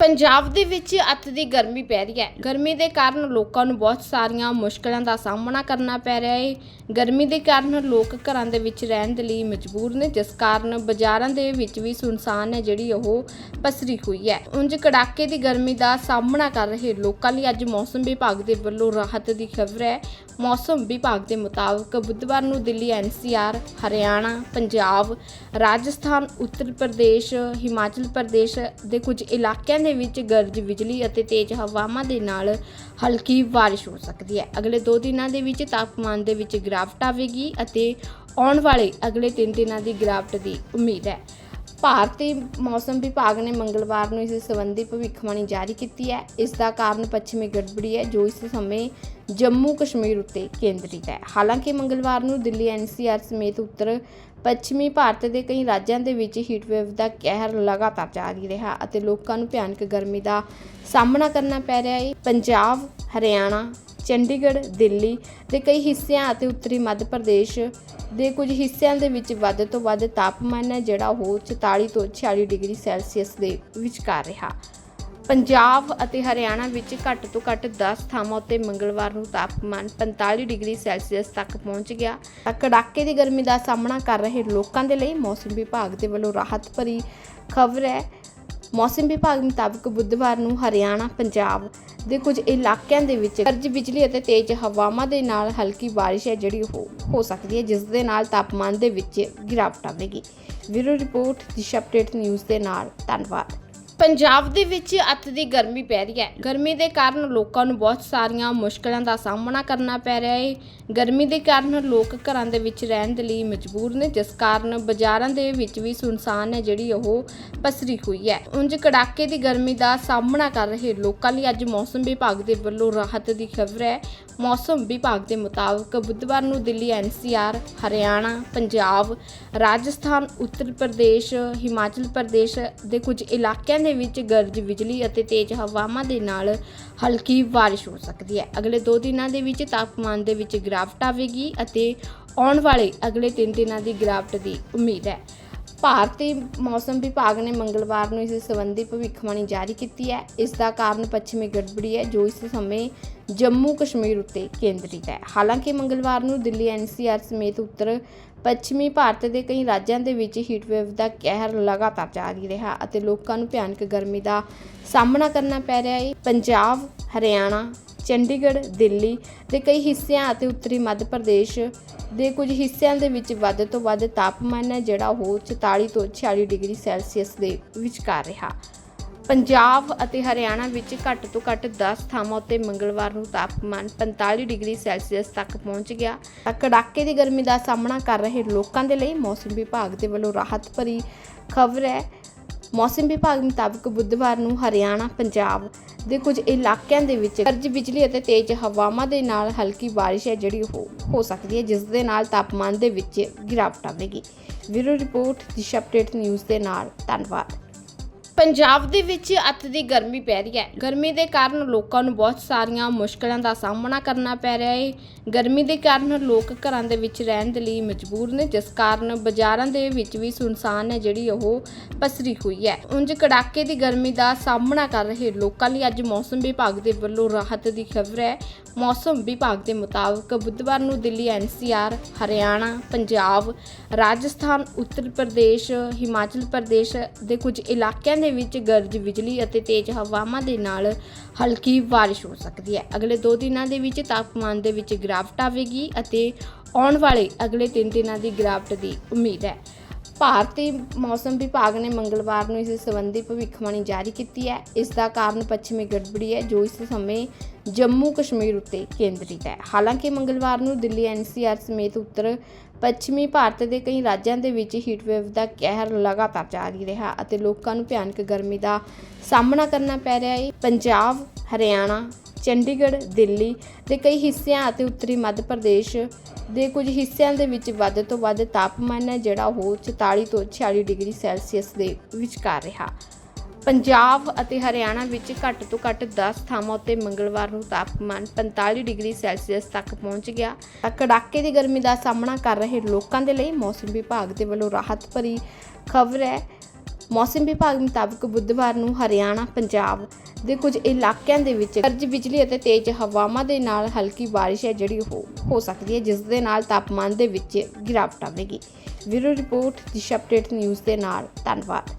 ਪੰਜਾਬ ਦੇ ਵਿੱਚ ਅੱਤ ਦੀ ਗਰਮੀ ਪੈ ਰਹੀ ਹੈ। ਗਰਮੀ ਦੇ ਕਾਰਨ ਲੋਕਾਂ ਨੂੰ ਬਹੁਤ ਸਾਰੀਆਂ ਮੁਸ਼ਕਲਾਂ ਦਾ ਸਾਹਮਣਾ ਕਰਨਾ ਪੈ ਰਿਹਾ ਹੈ। ਗਰਮੀ ਦੇ ਕਾਰਨ ਲੋਕ ਘਰਾਂ ਦੇ ਵਿੱਚ ਰਹਿਣ ਦੇ ਲਈ ਮਜਬੂਰ ਨੇ, ਜਿਸ ਕਾਰਨ ਬਾਜ਼ਾਰਾਂ ਦੇ ਵਿੱਚ ਵੀ ਸੁਨਸਾਨ ਹੈ ਜਿਹੜੀ ਉਹ ਪਸਰੀ ਹੋਈ ਹੈ। ਉਂਝ ਕੜਾਕੇ ਦੀ ਗਰਮੀ ਦਾ ਸਾਹਮਣਾ ਕਰ ਰਹੇ ਲੋਕਾਂ ਲਈ ਅੱਜ ਮੌਸਮ ਵਿਭਾਗ ਦੇ ਵੱਲੋਂ ਰਾਹਤ ਦੀ ਖਬਰ ਹੈ। ਮੌਸਮ ਵਿਭਾਗ ਦੇ ਮੁਤਾਬਕ ਬੁੱਧਵਾਰ ਨੂੰ ਦਿੱਲੀ ਐਨਸੀਆਰ ਹਰਿਆਣਾ, ਪੰਜਾਬ, ਰਾਜਸਥਾਨ, ਉੱਤਰ ਪ੍ਰਦੇਸ਼, ਹਿਮਾਚਲ ਪ੍ਰਦੇਸ਼ ਦੇ ਕੁਝ ਇਲਾਕਿਆਂ ਦੇ ਵਿੱਚ ਗਰਜ ਬਿਜਲੀ ਅਤੇ ਤੇਜ਼ ਹਵਾਵਾਂ ਦੇ ਨਾਲ ਹਲਕੀ ਬਾਰਿਸ਼ ਹੋ ਸਕਦੀ ਹੈ। ਅਗਲੇ 2 ਦਿਨਾਂ ਦੇ ਵਿੱਚ ਤਾਪਮਾਨ ਦੇ ਵਿੱਚ ਗਿਰਾਵਟ ਆਵੇਗੀ ਅਤੇ ਆਉਣ ਵਾਲੇ ਅਗਲੇ 3 ਦਿਨਾਂ ਦੀ ਗਿਰਾਵਟ ਦੀ ਉਮੀਦ ਹੈ। ਭਾਰਤੀ ਮੌਸਮ ਵਿਭਾਗ ਨੇ ਮੰਗਲਵਾਰ ਨੂੰ ਇਸ ਸੰਬੰਧੀ ਭਵਿੱਖਬਾਣੀ ਜਾਰੀ ਕੀਤੀ ਹੈ। ਇਸ ਦਾ ਕਾਰਨ ਪੱਛਮੀ ਗੜਬੜੀ ਹੈ, ਜੋ ਇਸ ਸਮੇਂ ਜੰਮੂ ਕਸ਼ਮੀਰ ਉੱਤੇ ਕੇਂਦਰਿਤ ਹੈ। ਹਾਲਾਂਕਿ ਮੰਗਲਵਾਰ ਨੂੰ ਦਿੱਲੀ ਐਨਸੀਆਰ ਸਮੇਤ ਉੱਤਰ ਪੱਛਮੀ ਭਾਰਤ ਦੇ ਕਈ ਰਾਜਾਂ ਦੇ ਵਿੱਚ ਹੀਟਵੇਵ ਦਾ ਕਹਿਰ ਲਗਾਤਾਰ ਜਾਰੀ ਰਿਹਾ ਅਤੇ ਲੋਕਾਂ ਨੂੰ ਭਿਆਨਕ ਗਰਮੀ ਦਾ ਸਾਹਮਣਾ ਕਰਨਾ ਪੈ ਰਿਹਾ ਹੈ। ਪੰਜਾਬ, ਹਰਿਆਣਾ ਚੰਡੀਗੜ੍ਹ, ਦਿੱਲੀ ਦੇ ਕਈ ਹਿੱਸਿਆਂ ਅਤੇ ਉੱਤਰੀ ਮੱਧ ਪ੍ਰਦੇਸ਼ ਦੇ ਕੁਝ ਹਿੱਸਿਆਂ ਦੇ ਵਿੱਚ ਵੱਧ ਤੋਂ ਵੱਧ ਤਾਪਮਾਨ ਹੈ, ਜਿਹੜਾ ਉਹ 44 ਤੋਂ 46 ਡਿਗਰੀ ਸੈਲਸੀਅਸ ਦੇ ਵਿਚਕਾਰ ਰਿਹਾ। ਪੰਜਾਬ ਅਤੇ ਹਰਿਆਣਾ ਵਿੱਚ ਘੱਟ ਤੋਂ ਘੱਟ 10 ਥਾਵਾਂ ਉੱਤੇ ਮੰਗਲਵਾਰ ਨੂੰ ਤਾਪਮਾਨ 45 ਡਿਗਰੀ ਸੈਲਸੀਅਸ ਤੱਕ ਪਹੁੰਚ ਗਿਆ। ਤਾਂ ਕੜਾਕੇ ਦੀ ਗਰਮੀ ਦਾ ਸਾਹਮਣਾ ਕਰ ਰਹੇ ਲੋਕਾਂ ਦੇ ਲਈ ਮੌਸਮ ਵਿਭਾਗ ਦੇ ਵੱਲੋਂ ਰਾਹਤ ਭਰੀ ਖਬਰ ਹੈ। ਮੌਸਮ ਵਿਭਾਗ ਮੁਤਾਬਕ ਬੁੱਧਵਾਰ ਨੂੰ ਹਰਿਆਣਾ, ਪੰਜਾਬ ਦੇ ਕੁਝ ਇਲਾਕਿਆਂ ਦੇ ਵਿੱਚ ਗਰਜ ਬਿਜਲੀ ਅਤੇ ਤੇਜ਼ ਹਵਾਵਾਂ ਦੇ ਨਾਲ ਹਲਕੀ ਬਾਰਿਸ਼ ਹੈ, ਜਿਹੜੀ ਉਹ ਹੋ ਸਕਦੀ ਹੈ, ਜਿਸ ਦੇ ਨਾਲ ਤਾਪਮਾਨ ਦੇ ਵਿੱਚ ਗਿਰਾਵਟ ਆਵੇਗੀ। ਵੀਰੋ ਰਿਪੋਰਟ, ਦਿਸ਼ਾ ਅਪਡੇਟ ਨਿਊਜ਼ ਦੇ ਨਾਲ, ਧੰਨਵਾਦ। ਪੰਜਾਬ ਦੇ ਵਿੱਚ ਅੱਤ ਦੀ ਗਰਮੀ ਪੈ ਰਹੀ ਹੈ। ਗਰਮੀ ਦੇ ਕਾਰਨ ਲੋਕਾਂ ਨੂੰ ਬਹੁਤ ਸਾਰੀਆਂ ਮੁਸ਼ਕਲਾਂ ਦਾ ਸਾਹਮਣਾ ਕਰਨਾ ਪੈ ਰਿਹਾ ਹੈ। ਗਰਮੀ ਦੇ ਕਾਰਨ ਲੋਕ ਘਰਾਂ ਦੇ ਵਿੱਚ ਰਹਿਣ ਦੇ ਲਈ ਮਜਬੂਰ ਨੇ, ਜਿਸ ਕਾਰਨ ਬਾਜ਼ਾਰਾਂ ਦੇ ਵਿੱਚ ਵੀ ਸੁਨਸਾਨ ਹੈ ਜਿਹੜੀ ਉਹ ਪਸਰੀ ਹੋਈ ਹੈ। ਉਂਝ ਕੜਾਕੇ ਦੀ ਗਰਮੀ ਦਾ ਸਾਹਮਣਾ ਕਰ ਰਹੇ ਲੋਕਾਂ ਲਈ ਅੱਜ ਮੌਸਮ ਵਿਭਾਗ ਦੇ ਵੱਲੋਂ ਰਾਹਤ ਦੀ ਖਬਰ ਹੈ। ਮੌਸਮ ਵਿਭਾਗ ਦੇ ਮੁਤਾਬਕ ਬੁੱਧਵਾਰ ਨੂੰ ਦਿੱਲੀ ਐਨਸੀਆਰ ਹਰਿਆਣਾ, ਪੰਜਾਬ, ਰਾਜਸਥਾਨ, ਉੱਤਰ ਪ੍ਰਦੇਸ਼, ਹਿਮਾਚਲ ਪ੍ਰਦੇਸ਼ ਦੇ ਕੁਝ ਇਲਾਕਿਆਂ ਦੇ ਵਿੱਚ ਗਰਜ ਬਿਜਲੀ ਅਤੇ ਤੇਜ਼ ਹਵਾਵਾਂ ਦੇ ਨਾਲ ਹਲਕੀ ਬਾਰਿਸ਼ ਹੋ ਸਕਦੀ ਹੈ। ਅਗਲੇ 2 ਦਿਨਾਂ ਦੇ ਵਿੱਚ ਤਾਪਮਾਨ ਦੇ ਵਿੱਚ ਗਿਰਾਵਟ ਆਵੇਗੀ ਅਤੇ ਆਉਣ ਵਾਲੇ ਅਗਲੇ 3 ਦਿਨਾਂ ਦੀ ਗਿਰਾਵਟ ਦੀ ਉਮੀਦ ਹੈ। ਭਾਰਤੀ ਮੌਸਮ ਵਿਭਾਗ ਨੇ ਮੰਗਲਵਾਰ ਨੂੰ ਇਸ ਸੰਬੰਧੀ ਭਵਿੱਖਬਾਣੀ ਜਾਰੀ ਕੀਤੀ ਹੈ। ਇਸ ਦਾ ਕਾਰਨ ਪੱਛਮੀ ਗੜਬੜੀ ਹੈ, ਜੋ ਇਸ ਸਮੇਂ ਜੰਮੂ ਕਸ਼ਮੀਰ ਉੱਤੇ ਕੇਂਦਰਿਤ ਹੈ। ਹਾਲਾਂਕਿ ਮੰਗਲਵਾਰ ਨੂੰ ਦਿੱਲੀ ਐਨਸੀਆਰ ਸਮੇਤ ਉੱਤਰ ਪੱਛਮੀ ਭਾਰਤ ਦੇ ਕਈ ਰਾਜਾਂ ਦੇ ਵਿੱਚ ਹੀਟਵੇਵ ਦਾ ਕਹਿਰ ਲਗਾਤਾਰ ਜਾਰੀ ਰਿਹਾ ਅਤੇ ਲੋਕਾਂ ਨੂੰ ਭਿਆਨਕ ਗਰਮੀ ਦਾ ਸਾਹਮਣਾ ਕਰਨਾ ਪੈ ਰਿਹਾ ਹੈ। ਪੰਜਾਬ, ਹਰਿਆਣਾ ਚੰਡੀਗੜ੍ਹ, ਦਿੱਲੀ ਦੇ ਕਈ ਹਿੱਸਿਆਂ ਅਤੇ ਉੱਤਰੀ ਮੱਧ ਪ੍ਰਦੇਸ਼ ਦੇ ਕੁਝ ਹਿੱਸਿਆਂ ਦੇ ਵਿੱਚ ਵੱਧ ਤੋਂ ਵੱਧ ਤਾਪਮਾਨ ਹੈ, ਜਿਹੜਾ ਉਹ 44 ਤੋਂ 46 ਡਿਗਰੀ ਸੈਲਸੀਅਸ ਦੇ ਵਿਚਕਾਰ ਰਿਹਾ। ਪੰਜਾਬ ਅਤੇ ਹਰਿਆਣਾ ਵਿੱਚ ਘੱਟ ਤੋਂ ਘੱਟ 10 ਥਾਵਾਂ ਉੱਤੇ ਮੰਗਲਵਾਰ ਨੂੰ ਤਾਪਮਾਨ 45 ਡਿਗਰੀ ਸੈਲਸੀਅਸ ਤੱਕ ਪਹੁੰਚ ਗਿਆ। ਤਾਂ ਕੜਾਕੇ ਦੀ ਗਰਮੀ ਦਾ ਸਾਹਮਣਾ ਕਰ ਰਹੇ ਲੋਕਾਂ ਦੇ ਲਈ ਮੌਸਮ ਵਿਭਾਗ ਦੇ ਵੱਲੋਂ ਰਾਹਤ ਭਰੀ ਖਬਰ ਹੈ। ਮੌਸਮ ਵਿਭਾਗ ਮੁਤਾਬਕ ਬੁੱਧਵਾਰ ਨੂੰ ਹਰਿਆਣਾ, ਪੰਜਾਬ ਦੇ ਕੁਝ ਇਲਾਕਿਆਂ ਦੇ ਵਿੱਚ ਗਰਜ ਬਿਜਲੀ ਅਤੇ ਤੇਜ਼ ਹਵਾਵਾਂ ਦੇ ਨਾਲ ਹਲਕੀ ਬਾਰਿਸ਼ ਹੈ, ਜਿਹੜੀ ਉਹ ਹੋ ਸਕਦੀ ਹੈ, ਜਿਸ ਦੇ ਨਾਲ ਤਾਪਮਾਨ ਦੇ ਵਿੱਚ ਗਿਰਾਵਟ ਆਵੇਗੀ। ਵੀਰੋ ਰਿਪੋਰਟ, ਦਿਸ਼ਾ ਅਪਡੇਟ ਨਿਊਜ਼ ਦੇ ਨਾਲ, ਧੰਨਵਾਦ। ਪੰਜਾਬ ਦੇ ਵਿੱਚ ਅੱਤ ਦੀ ਗਰਮੀ ਪੈ ਰਹੀ ਹੈ। ਗਰਮੀ ਦੇ ਕਾਰਨ ਲੋਕਾਂ ਨੂੰ ਬਹੁਤ ਸਾਰੀਆਂ ਮੁਸ਼ਕਲਾਂ ਦਾ ਸਾਹਮਣਾ ਕਰਨਾ ਪੈ ਰਿਹਾ ਹੈ। ਗਰਮੀ ਦੇ ਕਾਰਨ ਲੋਕ ਘਰਾਂ ਦੇ ਵਿੱਚ ਰਹਿਣ ਦੇ ਲਈ ਮਜਬੂਰ ਨੇ, ਜਿਸ ਕਾਰਨ ਬਾਜ਼ਾਰਾਂ ਦੇ ਵਿੱਚ ਵੀ ਸੁਨਸਾਨ ਹੈ ਜਿਹੜੀ ਉਹ ਪਸਰੀ ਹੋਈ ਹੈ। ਉਂਝ ਕੜਾਕੇ ਦੀ ਗਰਮੀ ਦਾ ਸਾਹਮਣਾ ਕਰ ਰਹੇ ਲੋਕਾਂ ਲਈ ਅੱਜ ਮੌਸਮ ਵਿਭਾਗ ਦੇ ਵੱਲੋਂ ਰਾਹਤ ਦੀ ਖਬਰ ਹੈ। ਮੌਸਮ ਵਿਭਾਗ ਦੇ ਮੁਤਾਬਕ ਬੁੱਧਵਾਰ ਨੂੰ ਦਿੱਲੀ, ਐਨਸੀਆਰ, ਹਰਿਆਣਾ, ਪੰਜਾਬ, ਰਾਜਸਥਾਨ, ਉੱਤਰ ਪ੍ਰਦੇਸ਼, ਹਿਮਾਚਲ ਪ੍ਰਦੇਸ਼ ਦੇ ਕੁਝ ਇਲਾਕਿਆਂ ਦੇ ਵਿੱਚ ਗਰਜ ਬਿਜਲੀ ਅਤੇ ਤੇਜ਼ ਹਵਾਵਾਂ ਦੇ ਨਾਲ ਹਲਕੀ ਬਾਰਿਸ਼ ਹੋ ਸਕਦੀ ਹੈ। ਅਗਲੇ 2 ਦਿਨਾਂ ਦੇ ਵਿੱਚ ਤਾਪਮਾਨ ਦੇ ਵਿੱਚ ਗਿਰਾਵਟ ਆਵੇਗੀ ਅਤੇ ਆਉਣ ਵਾਲੇ ਅਗਲੇ 3 ਦਿਨਾਂ ਦੀ ਗਿਰਾਵਟ ਦੀ ਉਮੀਦ ਹੈ। ਭਾਰਤੀ ਮੌਸਮ ਵਿਭਾਗ ਨੇ ਮੰਗਲਵਾਰ ਨੂੰ ਇਸ ਸੰਬੰਧੀ ਭਵਿੱਖਬਾਣੀ ਜਾਰੀ ਕੀਤੀ ਹੈ। ਇਸ ਦਾ ਕਾਰਨ ਪੱਛਮੀ ਗੜਬੜੀ ਹੈ, ਜੋ ਇਸ ਸਮੇਂ ਜੰਮੂ ਕਸ਼ਮੀਰ ਉੱਤੇ ਕੇਂਦਰਿਤ ਹੈ। ਹਾਲਾਂਕਿ ਮੰਗਲਵਾਰ ਨੂੰ ਦਿੱਲੀ ਐਨਸੀਆਰ ਸਮੇਤ ਉੱਤਰ ਪੱਛਮੀ ਭਾਰਤ ਦੇ ਕਈ ਰਾਜਾਂ ਦੇ ਵਿੱਚ ਹੀਟਵੇਵ ਦਾ ਕਹਿਰ ਲਗਾਤਾਰ ਜਾਰੀ ਰਿਹਾ ਅਤੇ ਲੋਕਾਂ ਨੂੰ ਭਿਆਨਕ ਗਰਮੀ ਦਾ ਸਾਹਮਣਾ ਕਰਨਾ ਪੈ ਰਿਹਾ ਹੈ। ਪੰਜਾਬ, ਹਰਿਆਣਾ ਚੰਡੀਗੜ੍ਹ, ਦਿੱਲੀ ਦੇ ਕਈ ਹਿੱਸਿਆਂ ਅਤੇ ਉੱਤਰੀ ਮੱਧ ਪ੍ਰਦੇਸ਼ ਦੇ ਕੁਝ ਹਿੱਸਿਆਂ ਦੇ ਵਿੱਚ ਵੱਧ ਤੋਂ ਵੱਧ ਤਾਪਮਾਨ ਹੈ, ਜਿਹੜਾ ਉਹ 44 ਤੋਂ 46 ਡਿਗਰੀ ਸੈਲਸੀਅਸ ਦੇ ਵਿਚਕਾਰ ਰਿਹਾ। ਪੰਜਾਬ ਅਤੇ ਹਰਿਆਣਾ ਵਿੱਚ ਘੱਟ ਤੋਂ ਘੱਟ 10 ਥਾਵਾਂ ਉੱਤੇ ਮੰਗਲਵਾਰ ਨੂੰ ਤਾਪਮਾਨ 45 ਡਿਗਰੀ ਸੈਲਸੀਅਸ ਤੱਕ ਪਹੁੰਚ ਗਿਆ। ਤਾਂ ਕੜਾਕੇ ਦੀ ਗਰਮੀ ਦਾ ਸਾਹਮਣਾ ਕਰ ਰਹੇ ਲੋਕਾਂ ਦੇ ਲਈ ਮੌਸਮ ਵਿਭਾਗ ਦੇ ਵੱਲੋਂ ਰਾਹਤ ਭਰੀ ਖਬਰ ਹੈ। ਮੌਸਮ ਵਿਭਾਗ ਮੁਤਾਬਕ ਬੁੱਧਵਾਰ ਨੂੰ ਹਰਿਆਣਾ, ਪੰਜਾਬ ਦੇ ਕੁਝ ਇਲਾਕਿਆਂ ਦੇ ਵਿੱਚ ਗਰਜ ਬਿਜਲੀ ਅਤੇ ਤੇਜ਼ ਹਵਾਵਾਂ ਦੇ ਨਾਲ ਹਲਕੀ ਬਾਰਿਸ਼ ਹੈ ਜਿਹੜੀ ਉਹ ਹੋ ਸਕਦੀ ਹੈ, ਜਿਸ ਦੇ ਨਾਲ ਤਾਪਮਾਨ ਦੇ ਵਿੱਚ ਗਿਰਾਵਟ ਆਵੇਗੀ। ਵੀਰੋ ਰਿਪੋਰਟ, ਦਿਸ਼ਾ ਅਪਡੇਟ ਨਿਊਜ਼ ਦੇ ਨਾਲ, ਧੰਨਵਾਦ।